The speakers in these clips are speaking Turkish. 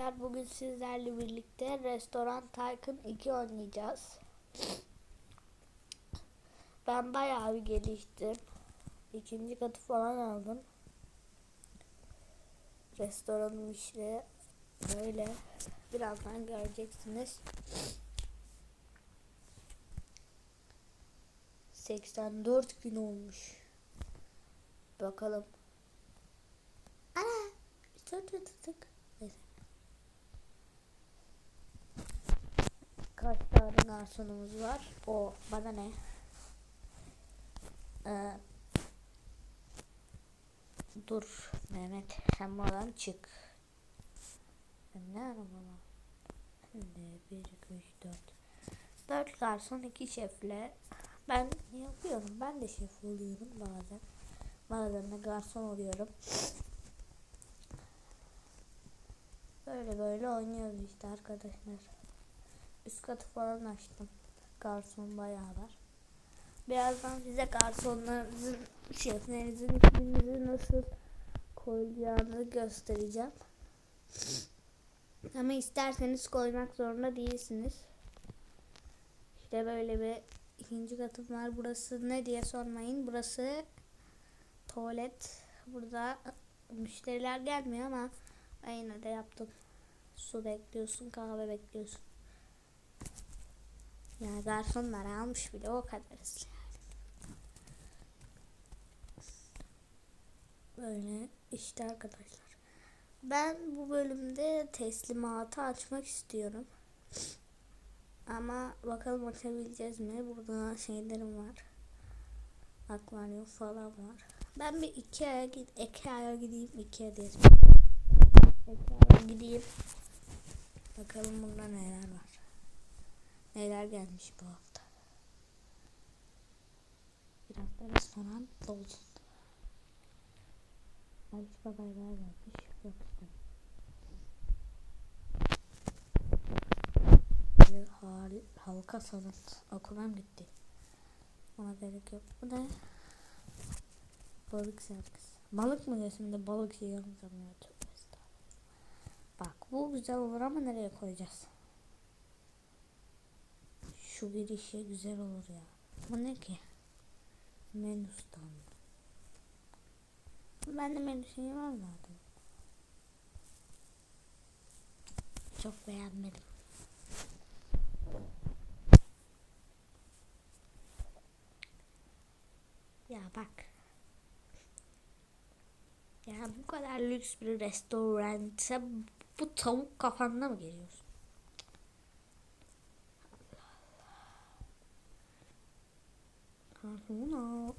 arkadaşlar bugün sizlerle birlikte Restoran Tycoon 2 oynayacağız. Ben bayağı bir geliştim. İkinci katı falan aldım. Restoranım işte böyle. Birazdan göreceksiniz. 84 gün olmuş. Bakalım. Ana! Çok tık. Neyse. Kaç tane garsonumuz var? O bana ne? Ee, dur Mehmet sen buradan çık. Ne arabam? Şimdi 1, 2, 3, 4. 4 garson 2 şefle. Ben yapıyorum. Ben de şef oluyorum bazen. Bazen de garson oluyorum. Böyle böyle oynuyoruz işte arkadaşlar. Üst katı falan açtım. Garson bayağı var. Birazdan size garsonlarınızın, şeflerinizin isminizi nasıl koyacağını göstereceğim. Ama isterseniz koymak zorunda değilsiniz. İşte böyle bir ikinci katım var. Burası ne diye sormayın. Burası tuvalet. Burada müşteriler gelmiyor ama yine de yaptım. Su bekliyorsun, kahve bekliyorsun. Ya garsonlar almış bile o kadarız yani. Böyle işte arkadaşlar. Ben bu bölümde teslimatı açmak istiyorum. Ama bakalım açabileceğiz mi? Burada şeylerim var. Akvaryum falan var. Ben bir Ikea'ya gid Ikea'ya gideyim. Ikea diye Ikea'ya gideyim. Bakalım burada neler var. Neler gelmiş bu hafta. Biraz da restoran dolsun. Belçika bayrağı gelmiş. Yok işte. Böyle hal, halka sanat. Okumam gitti. Ona gerek yok. Bu ne? Balık sergisi. Balık mı resimde balık yiyor sanıyor. Bak bu güzel olur ama nereye koyacağız? Şu girişe güzel olur ya. Bu ne ki? Menü standı. Ben de menü şeyi var. Çok beğenmedim. Ya bak. Ya bu kadar lüks bir restoranta bu tavuk kafanda mı geliyorsun? Kartona.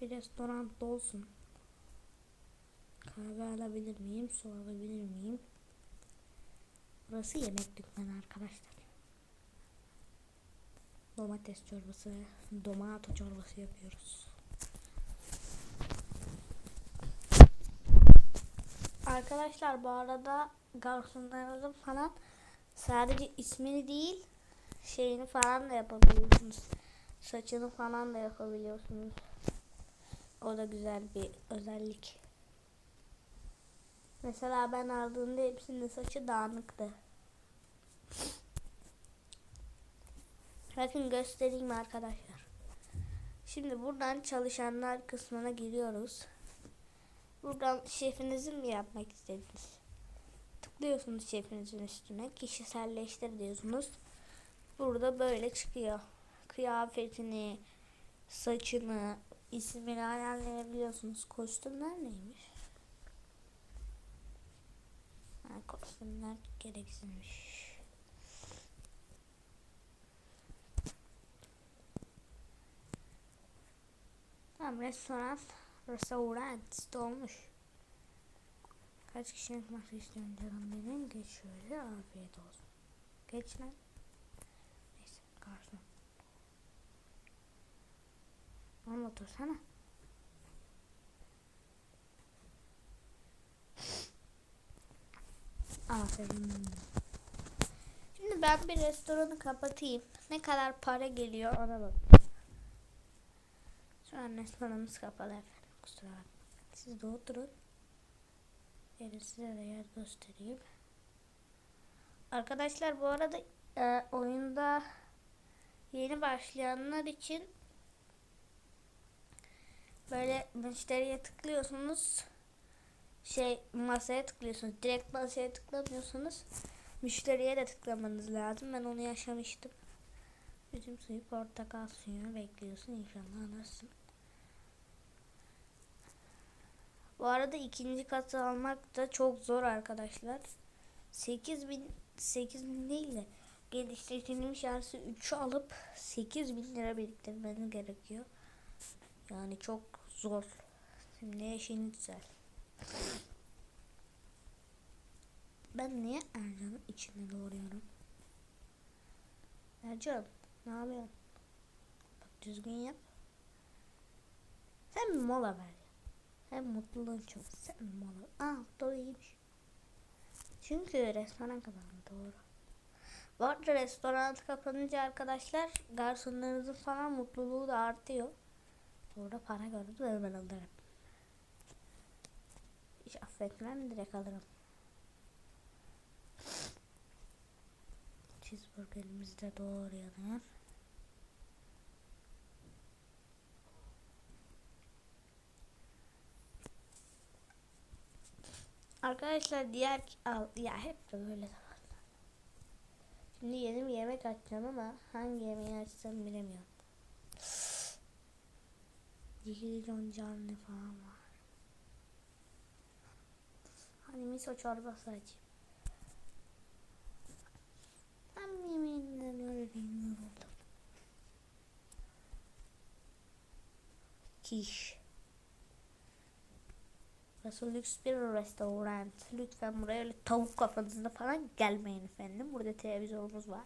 Bir restoran olsun. Kahve alabilir miyim? Su alabilir miyim? Burası yemek dükkanı arkadaşlar. Domates çorbası, domato çorbası yapıyoruz. Arkadaşlar bu arada garsonlarınızın falan sadece ismini değil şeyini falan da yapabiliyorsunuz. Saçını falan da yapabiliyorsunuz. O da güzel bir özellik. Mesela ben aldığımda hepsinin saçı dağınıktı. Bakın göstereyim arkadaşlar. Şimdi buradan çalışanlar kısmına giriyoruz. Buradan şefinizin mi yapmak istediniz? Tıklıyorsunuz şefinizin üstüne. Kişiselleştir diyorsunuz. Burada böyle çıkıyor. Kıyafetini, saçını, ismini ayarlayabiliyorsunuz. Kostümler neymiş? Ha, kostümler gereksizmiş. Tamam restoran restoran dolmuş. Kaç kişilik masa istiyorsun canım benim? Geç şöyle afiyet olsun. Geç lan. Neyse garson. Oğlum otursana. Aferin. Şimdi ben bir restoranı kapatayım. Ne kadar para geliyor ona bak. Şu an restoranımız kapalı efendim. kusura bakmayın. Siz de oturun. Gelin size de yer göstereyim. Arkadaşlar bu arada e, oyunda yeni başlayanlar için böyle müşteriye tıklıyorsunuz. Şey masaya tıklıyorsunuz. Direkt masaya tıklamıyorsunuz. Müşteriye de tıklamanız lazım. Ben onu yaşamıştım. Üzüm suyu portakal suyu bekliyorsun. İnşallah alırsın bu arada ikinci katı almak da çok zor arkadaşlar 8000 8000 değil de geliştirilmiş şarjı 3'ü alıp 8000 lira biriktirmeniz gerekiyor. Yani çok zor. Şimdi işini güzel. Ben niye Ercan'ın içine doğruyorum? Ercan ne yapıyorsun? Bak düzgün yap. Sen mola ver. Hem mutluluğun çok. Mola. Aa doğru iyiymiş. Çünkü restoran kapandı doğru. Bu arada restoran kapanınca arkadaşlar garsonlarınızın falan mutluluğu da artıyor. Burada para gördüm de hemen alırım. Hiç affetmem direkt alırım. Cheeseburgerimizi de doğrayalım. Arkadaşlar diğer al ya hep de böyle Şimdi yeni bir yemek açacağım ama hangi yemeği açsam bilemiyorum. Dihilon canlı falan var. Hani miso çorbası açayım. Ben yemeğinden öyle bilmiyorum. Kiş. Burası lüks bir restoran. Lütfen buraya öyle tavuk kafanızda falan gelmeyin efendim. Burada televizyonumuz var.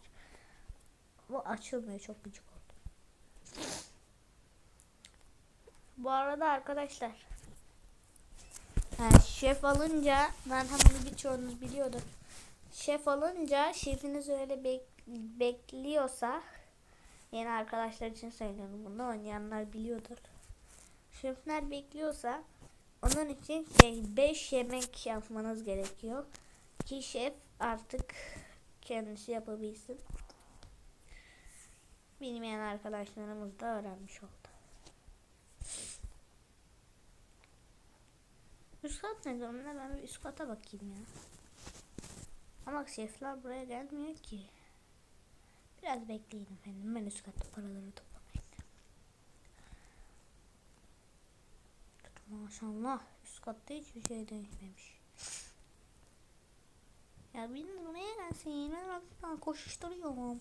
Bu açılmıyor çok gıcık oldu. Bu arada arkadaşlar yani şef alınca ben bunu birçoğunuz biliyordur. Şef alınca şefiniz öyle bek bekliyorsa yeni arkadaşlar için söylüyorum bunu oynayanlar biliyordur. Şefler bekliyorsa onun için şey 5 yemek yapmanız gerekiyor. Ki şef artık kendisi yapabilsin. Bilmeyen arkadaşlarımız da öğrenmiş oldu. Üst kat ne durumda? Ben bir üst kata bakayım ya. Ama şefler buraya gelmiyor ki. Biraz bekleyin efendim. Ben üst katta paraları toplayayım. Maşallah üst katta hiçbir şey değişmemiş. Ya benim buraya gelsin ben koşuşturuyorum.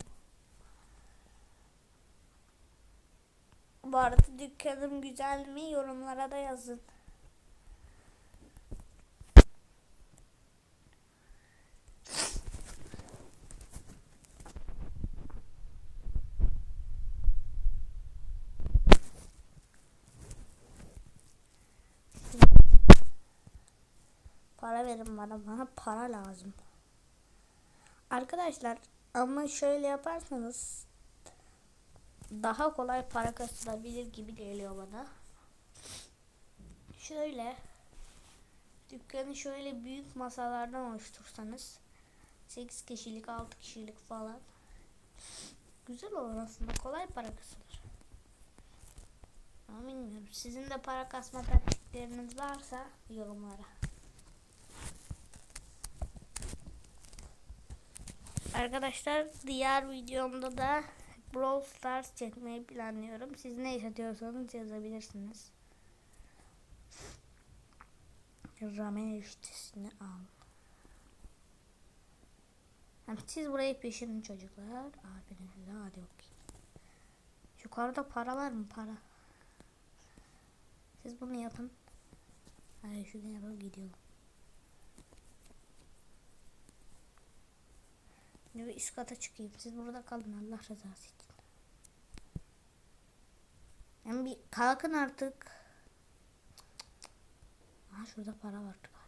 Bu arada dükkanım güzel mi yorumlara da yazın. Para verin bana. Bana para lazım. Arkadaşlar ama şöyle yaparsanız daha kolay para kazanabilir gibi geliyor bana. Şöyle dükkanı şöyle büyük masalardan oluştursanız 8 kişilik 6 kişilik falan güzel olur aslında kolay para kazanır. Ama bilmiyorum sizin de para kasma taktikleriniz varsa yorumlara. Arkadaşlar diğer videomda da Brawl Stars çekmeyi planlıyorum. Siz ne istiyorsanız yazabilirsiniz. Ramen eriştesini al. Siz burayı pişirin çocuklar. Aferin size hadi bakayım. Yukarıda para var mı para? Siz bunu yapın. Hadi şunu yapalım gidiyorum. Şimdi bir üst kata çıkayım. Siz burada kalın Allah rızası için. Yani bir kalkın artık. Aha şurada para vardı galiba.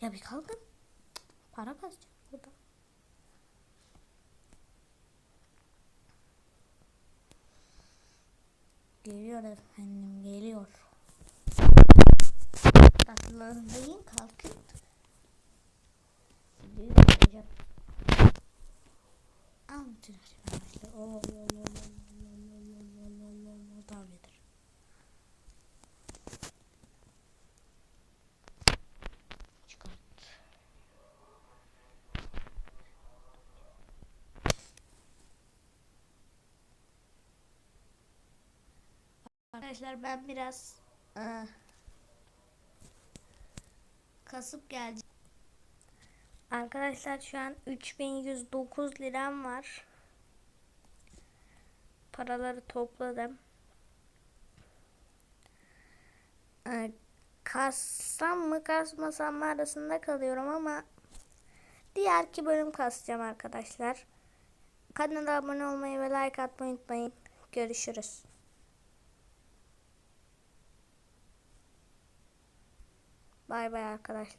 Ya bir kalkın. Para kazacak burada. Geliyor efendim geliyor. Tatlılarındayım kalkın yapacağım. Arkadaşlar ben biraz ıı, kasıp geleceğim. Arkadaşlar şu an 3109 liram var. Paraları topladım. E, kassam mı kasmasam mı arasında kalıyorum ama diğer iki bölüm kasacağım arkadaşlar. Kanala abone olmayı ve like atmayı unutmayın. Görüşürüz. Bay bay arkadaşlar.